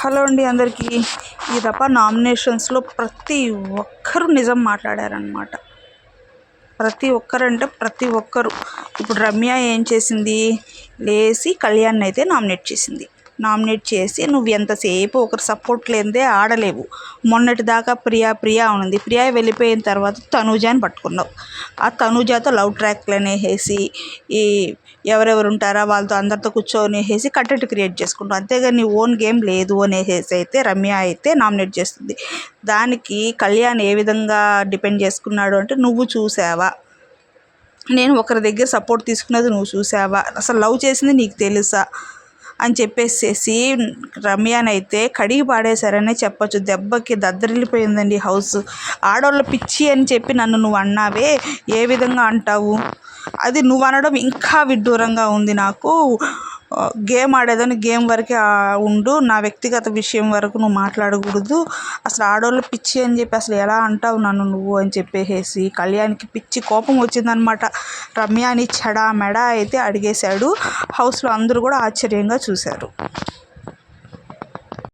Hello అండి అందరికీ. ఈ తప్ప నామినేషన్స్లో ప్రతి ఒక్కరు నిజం మాట్లాడారనమాట ప్రతి ఒక్కరంటే ప్రతి ఒక్కరు. ఇప్పుడు రమ్య ఏం చేసింది? లేచి కళ్యాణ్ అయితే నామినేట్ చేసింది. నామినేట్ చేసి నువ్వు ఎంతసేపు ఒకరు సపోర్ట్ లేనిదే ఆడలేవు. మొన్నటి దాకా ప్రియా ప్రియా ఉంది ప్రియా వెళ్ళిపోయిన తర్వాత తనూజాని పట్టుకున్నావు. ఆ తనూజాతో లవ్ ట్రాక్లు వేసి ఈ ఎవరెవరు ఉంటారా వాళ్ళతో అందరితో కూర్చొని వేసి కంటెంట్ క్రియేట్ చేసుకుంటావు. అంతేగా నీ ఓన్ గేమ్ లేదు అనేసి అయితే రమ్య అయితే నామినేట్ చేస్తుంది. దానికి కళ్యాణ్ ఏ విధంగా డిపెండ్ చేసుకున్నాడు అంటే నువ్వు చూసావా? నేను ఒకరి దగ్గర సపోర్ట్ తీసుకున్నది నువ్వు చూసావా? అసలు లవ్ చేసింది నీకు తెలుసా? అని చెప్పేసేసి రమ్యనైతే కడిగి పాడేశారనే చెప్పొచ్చు. దెబ్బకి దద్దరిల్లిపోయిందండి హౌస్. ఆడవాళ్ళ పిచ్చి అని చెప్పి నన్ను నువ్వు అన్నావే ఏ విధంగా అంటావు? అది నువ్వు అనడం ఇంకా విడ్డూరంగా ఉంది నాకు. గేమ్ ఆడేదని గేమ్ వరకే ఉండు నా వ్యక్తిగత విషయం వరకు నువ్వు మాట్లాడకూడదు. అసలు ఆడవాళ్ళు పిచ్చి అని చెప్పి అసలు ఎలా అంటావు నన్ను నువ్వు అని చెప్పేసి కళ్యాణ్కి పిచ్చి కోపం వచ్చిందనమాట రమ్యాని చెడా మెడా అయితే అడిగేశాడు. హౌస్లో అందరూ కూడా ఆశ్చర్యంగా చూశారు.